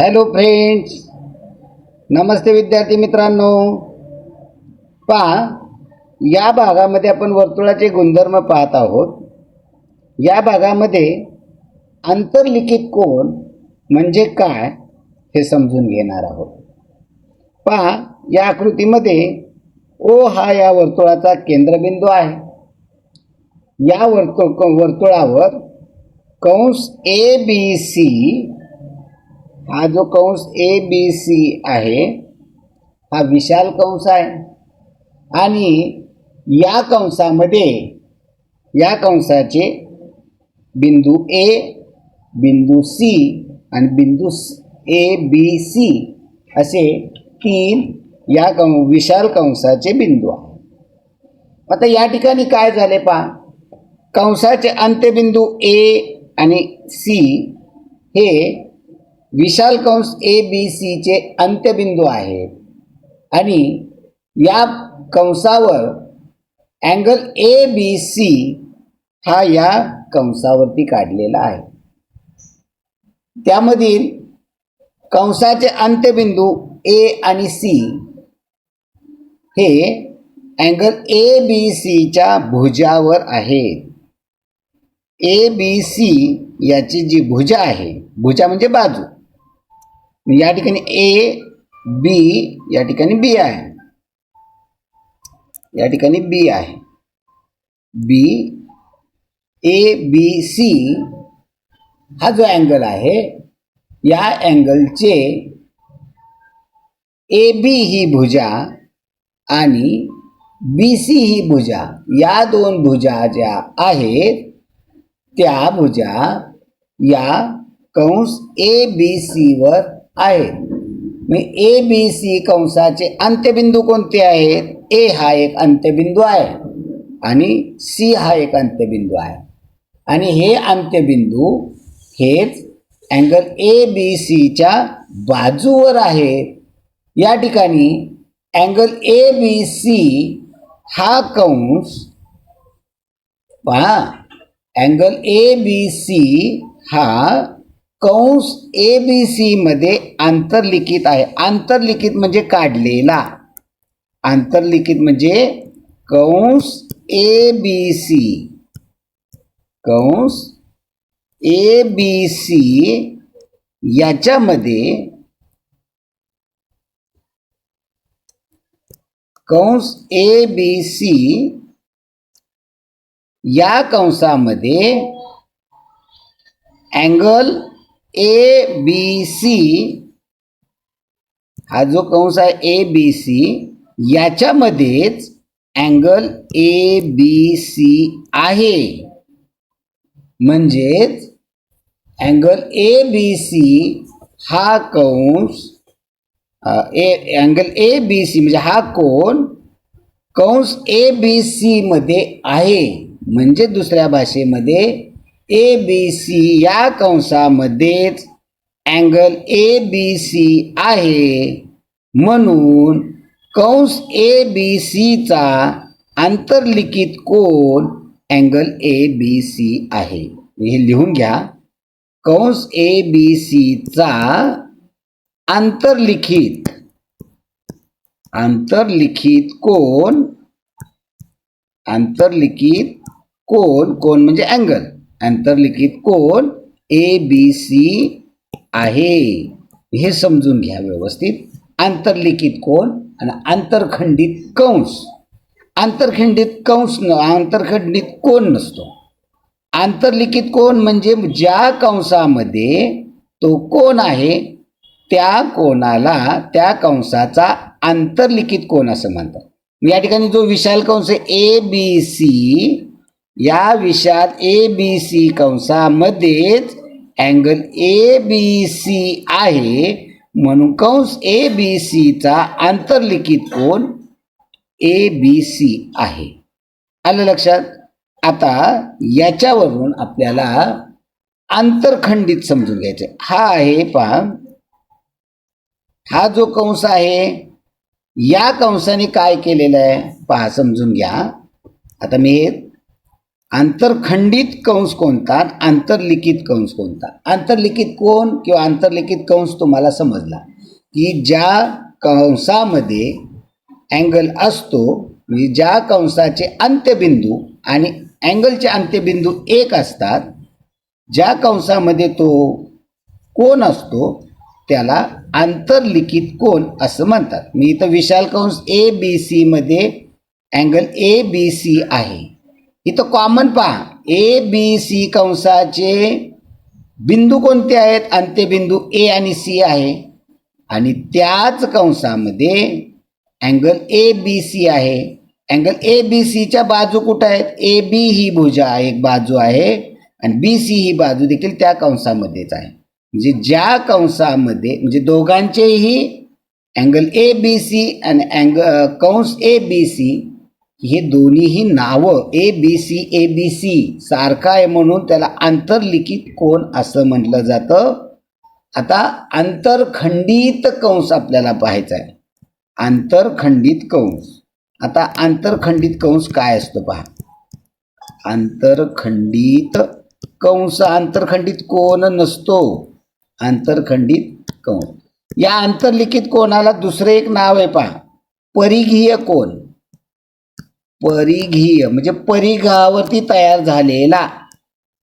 Hello friends नमस्ते विद्यार्थी मित्रांनो. पहा या भागामध्ये आपण वर्तुळाचे गुणधर्म पाहत आहोत. या भागामध्ये आंतरलिखित कोण म्हणजे काय हे समजून घेणार आहोत. पहा या आकृतीमध्ये ओ हा या वर्तुळाचा केंद्रबिंदू आहे. या वर्तुळ वर्तुळावर कंस ए बी सी हा जो कंस ए बी सी आहे हा विशाल कंस आहे. आणि या कंसामध्ये या कंसाचे बिंदू ए बिंदू सी आणि बिंदू ए बी सी असे तीन या कं विशाल कंसाचे बिंदू आहेत. आता या ठिकाणी काय झाले पहा. कंसाचे अंत्यबिंदू ए आणि सी हे विशाल कंस ए बी सीचे अंत्यबिंदू आहेत. आणि या कंसावर अँगल ए बी सी हा या कंसावरती काढलेला आहे. त्यामधील कंसाचे अंत्यबिंदू ए आणि सी हे अँगल ए बी सीच्या भुजावर आहेत. ए बी सी याची जी भुजा आहे भुजा म्हणजे बाजू. या ए बी या बी आहे. या बी आहे. बी ए बी सी हा जो अँगल आहे, या अँगलचे ए बी ही भुजा आणि बी सी ही भुजा. या दोन भुजा ज्या आहेत, त्या भुजा या कंस ए बी सीवर आहे. मी ए बी सी कंसाचे अंत्यबिंदू कोणते आहेत? ए हा एक अंत्यबिंदू आहे आणि सी हा एक अंत्यबिंदू आहे. आणि हे अंत्यबिंदू हेच अँगल ए बी सीच्या बाजूवर आहेत या ठिकाणी अँगल ए बी सी हा कंस पहा अँगल ए बी सी हा कंस ए बी सी मध्ये आंतरलिखित आहे. आंतरलिखित म्हणजे काढलेला. आंतरलिखित म्हणजे कंस ए बी सी कंस ए बी सी याच्यामध्ये कंस ए बी सी या कंसामध्ये अँगल ए बी सी हा जो कंस आहे ए बी सी याच्यामध्येच अँगल ए बी सी आहे. म्हणजेच अँगल ए बी सी हा कंस ए अँगल ए बी सी म्हणजे हा कोण कंस ए बी सी मध्ये आहे. म्हणजे दुसऱ्या भाषेमध्ये ए बी सी या कंसामध्येच अँगल ए बी सी आहे. म्हणून कंस ए बी सीचा आंतरलिखित कोण अँगल ए बी सी आहे. हे लिहून घ्या. कंस ए बी सीचा आंतरलिखित आंतरलिखित कोण आंतरलिखित कोण कोण म्हणजे अँगल. आंतरलिखित कोण? ए बी सी आहे. हे समजून घ्या व्यवस्थित. आंतरलिखित कोण? आणि आंतरखंडित कंस. आंतरखंडित कंस न आंतरखंडित कोण नसतो. आंतरलिखित कोण म्हणजे ज्या कंसामध्ये तो कोण आहे त्या कोणाला त्या कंसाचा आंतरलिखित कोण असं म्हणतात. या ठिकाणी जो विशाल कंस आहे ए बी सी या विषयात ए बी सी कंसामध्येच अँगल ए बी सी आहे म्हणून कंस ए बी सीचा आंतरलिखित कोण ए बी सी आहे. आलं लक्षात? आता याच्यावरून आपल्याला आंतरखंडित समजून घ्यायचं हा आहे पहा. हा जो कंस आहे या कंसाने काय केलेलं आहे? पहा समजून घ्या. आता मी हे आंतरखंडित कंस कोणता आंतरलिखित कंस कोणता आंतरलिखित कोण किंवा आंतरलिखित कंस तुम्हाला समजला की ज्या कंसामध्ये अँगल असतो म्हणजे ज्या कंसाचे अंत्यबिंदू आणि अँगलचे अंत्यबिंदू एक असतात ज्या कंसामध्ये तो कोण असतो त्याला आंतरलिखित कोण असं म्हणतात. मी इथं विशाल कंस ए बी सीमध्ये अँगल ए बी सी आहे. इथं कॉमन पहा. ए बी सी कंसाचे बिंदू कोणते आहेत? अंत्यबिंदू ए आणि सी आहे. आणि त्याच कंसामध्ये अँगल ए बी सी आहे. अँगल ए बी सीच्या बाजू कुठं आहेत? ए बी ही भुजा एक बाजू आहे. आणि बी सी ही बाजू देखील त्या कंसामध्येच आहे. म्हणजे ज्या कंसामध्ये म्हणजे दोघांचेही अँगल ए बी सी आणि अँग कंस ए बी सी हे दोन्हीही नावं ए बी सी ए बी सी सारखं आहे म्हणून त्याला आंतरलिखित कोण असं म्हटलं जातं? आता आंतरखंडित कंस आपल्याला पाहायचा आहे. आंतरखंडित कंस. आता आंतरखंडित कंस काय असतो पहा. आंतरखंडित कंस आंतरखंडित कोण नसतो. आंतरखंडित कंस. या आंतरलिखित कोणाला दुसरं एक नाव आहे पहा. परिघीय कोण. परिघीय म्हणजे परिघावरती तयार झालेला.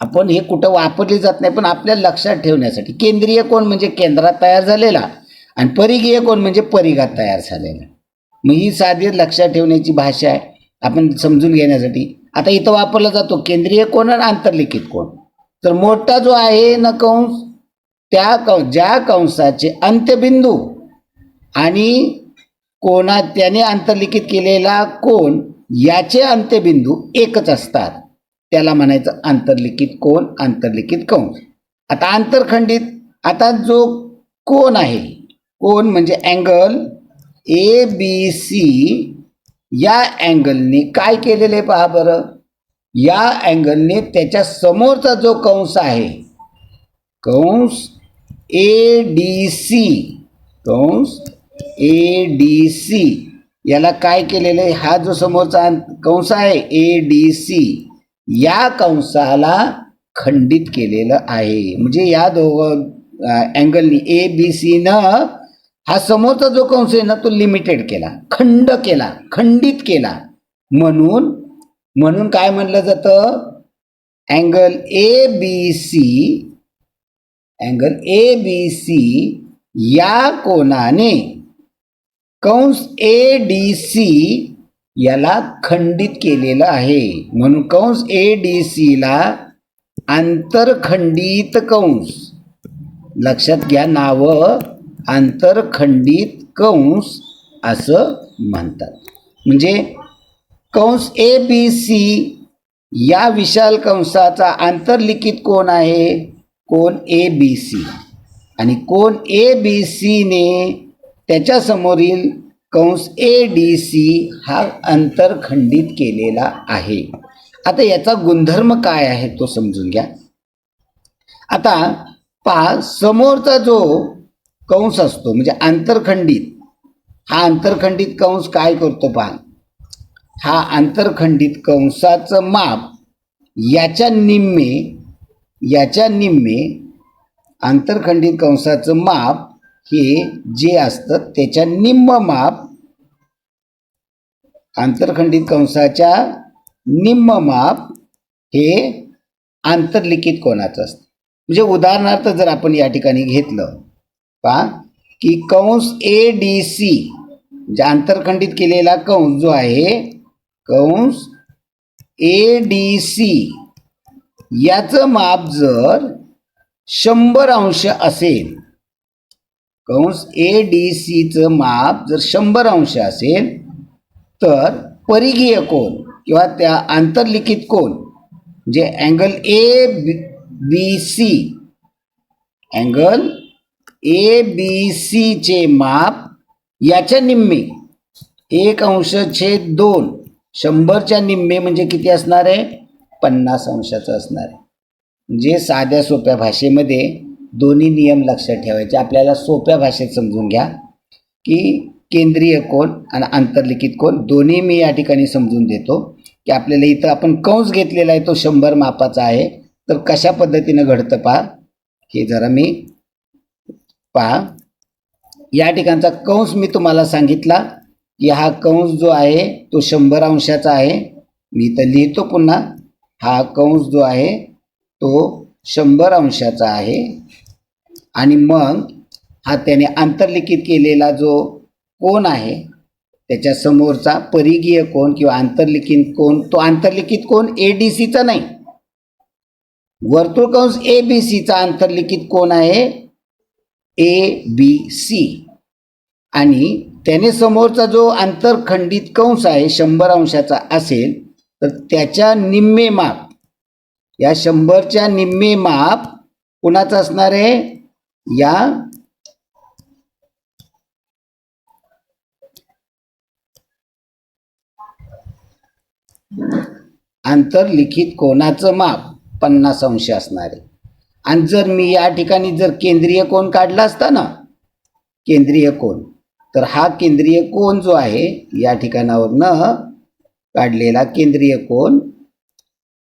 आपण हे कुठं वापरली जात नाही पण आपल्या लक्षात ठेवण्यासाठी. केंद्रीय कोण म्हणजे केंद्रात तयार झालेला आणि परिघीय कोण म्हणजे परिघात तयार झालेला. मग ही साधी लक्षात ठेवण्याची भाषा आहे आपण समजून घेण्यासाठी. आता इथं वापरला जातो केंद्रीय कोण आणि आंतरलिखित कोण. तर मोठा जो आहे ना कंस त्या कंस ज्या कंसाचे अंत्यबिंदू आणि कोणा त्याने आंतरलिखित केलेला कोण याचे अंत्यबिंदू एकच असतात. त्याला म्हणायचं आंतरलिखित कोण आंतरलिखित कंस. आता आंतरखंडित आता जो कोण आहे कोण म्हणजे अँगल ए बी सी या अँगलने काय केलेलं आहे पहा बरं. या अँगलने त्याच्या समोरचा जो कंस आहे कंस ए डी सी कंस ए डी सी याला काय केलेलं आहे? हा जो समोरचा कंस आहे ए डी सी या कंसाला खंडित केलेलं आहे. म्हणजे या दोघं अँगलनी ए बी सी न हा समोरचा जो कंस आहे ना तो लिमिटेड केला खंड केला खंडित केला. म्हणून म्हणून काय म्हणलं जातं? Angle A B C angle A B C या कोणाने कंस ए डी सी याला खंडित केलेलं आहे. म्हणून कंस ए डी सीला आंतरखंडित कंस. लक्षात घ्या नावं. आंतरखंडित कंस असं म्हणतात. म्हणजे कंस ए बी सी या विशाल कंसाचा आंतरलिखित कोण आहे? कोण ए बी सी. आणि कोण ए बी सीने त्याच्यासमोरील कंस ए डी सी हा अंतरखंडित केलेला आहे. आता याचा गुणधर्म काय आहे तो समजून घ्या. आता पहा समोरचा जो कंस असतो म्हणजे आंतरखंडित हा आंतरखंडित कंस काय करतो पहा. हा आंतरखंडित कंसाचं माप याच्या निम्मे याच्या निम्मे आंतरखंडित कंसाचं माप हे जे असतं त्याच्या निम्म माप आंतरखंडित कंसाच्या निम्म माप हे आंतरलिखित कोणाचं असतं. म्हणजे उदाहरणार्थ जर आपण या ठिकाणी घेतलं पा की कंस ए डी सी म्हणजे आंतरखंडित केलेला कंस जो आहे कंस ए डी सी याचं माप जर शंभर अंश असेल कंस ए डी सीचं माप जर शंभर अंश असेल तर परिघीय कोण किंवा त्या आंतरलिखित कोण म्हणजे angle A B C angle A B सीचे माप याच्या निम्मे एक अंश छेद दोन शंभरच्या निम्मे म्हणजे किती असणार आहे? पन्नास अंशाचं असणार आहे. म्हणजे साध्या सोप्या भाषेमध्ये दोन्ही नियम लक्षात ठेवायचे. आपल्याला सोप्या भाषेत समजून घ्या की केंद्रीय कोण आणि आंतरलिखित कोण दोन्ही मी या ठिकाणी समजून देतो की आपल्याला इथं आपण कंस घेतलेला आहे तो शंभर मापाचा आहे. तर कशा पद्धतीनं घडतं पहा. हे जरा मी पहा. या ठिकाणचा कंस मी तुम्हाला सांगितला की हा कंस जो आहे तो शंभर अंशाचा आहे. मी इथं लिहितो पुन्हा. हा कंस जो आहे तो शंभर अंशाचा आहे. आणि मग हा त्याने आंतरलिखित केलेला जो कोण आहे त्याच्या समोरचा परिघीय कोण किंवा आंतरलिखित कोण तो आंतरलिखित कोण ए डी सीचा नाही. वर्तुळकंस ए बी सीचा आंतरलिखित कोण आहे ए बी सी आणि त्याने समोरचा जो आंतरखंडित कंस आहे शंभर अंशाचा असेल तर त्याच्या निम्मे माप या शंभरच्या निम्मे माप कुणाचं असणार आहे? या आंतरलिखित कोणाचं माप पन्नास अंश असणार आहे. आणि जर मी या ठिकाणी जर केंद्रीय कोण काढला असता ना केंद्रीय कोण तर हा केंद्रीय कोण जो आहे या ठिकाणावरनं काढलेला केंद्रीय कोण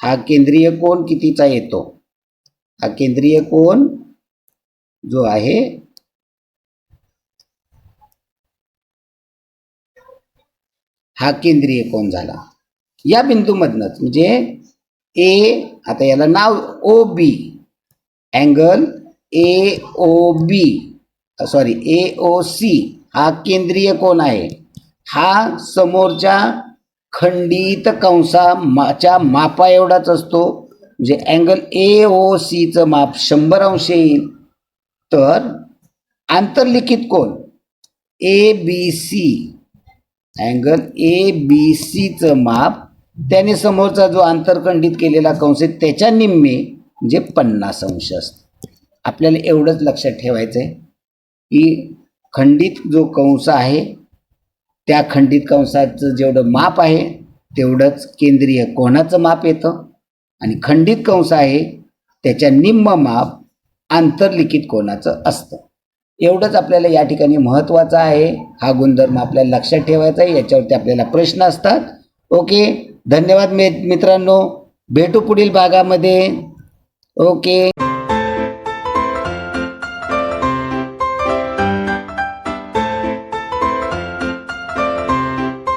हा केंद्रीय कोण कितीचा येतो? हा केंद्रीय कोण जो आहे हा केंद्रीय कोण झाला. या बिंदूमधनच म्हणजे ए आता याला नाव O B angle A O B sorry A O C हा केंद्रीय कोण आहे. हा समोरच्या खंडित कंसा माच्या मापा एवढाच असतो. म्हणजे अँगल ए ओ सीचं माप शंभर अंश येईल. तर आंतरलिखित कोण ए बी सी अँगल ए बी सीचं माप त्याने समोरचा जो आंतरखंडित केलेला कंस आहे त्याच्या निम्मे म्हणजे पन्नास अंश असतं. आपल्याला एवढंच लक्षात ठेवायचं आहे की खंडित जो कंस आहे त्या खंडित कंसाचं जेवढं माप आहे तेवढंच केंद्रीय कोणाचं माप येतं. आणि खंडित कंस आहे त्याच्या निम्म माप आंतरलिखित कोणाचं असतं. एवढंच आपल्याला या ठिकाणी महत्त्वाचं आहे. हा गुणधर्म आपल्याला लक्षात ठेवायचा आहे. याच्यावरती आपल्याला प्रश्न असतात. ओके? धन्यवाद मे मित्रांनो. भेटू पुढील भागामध्ये. ओके?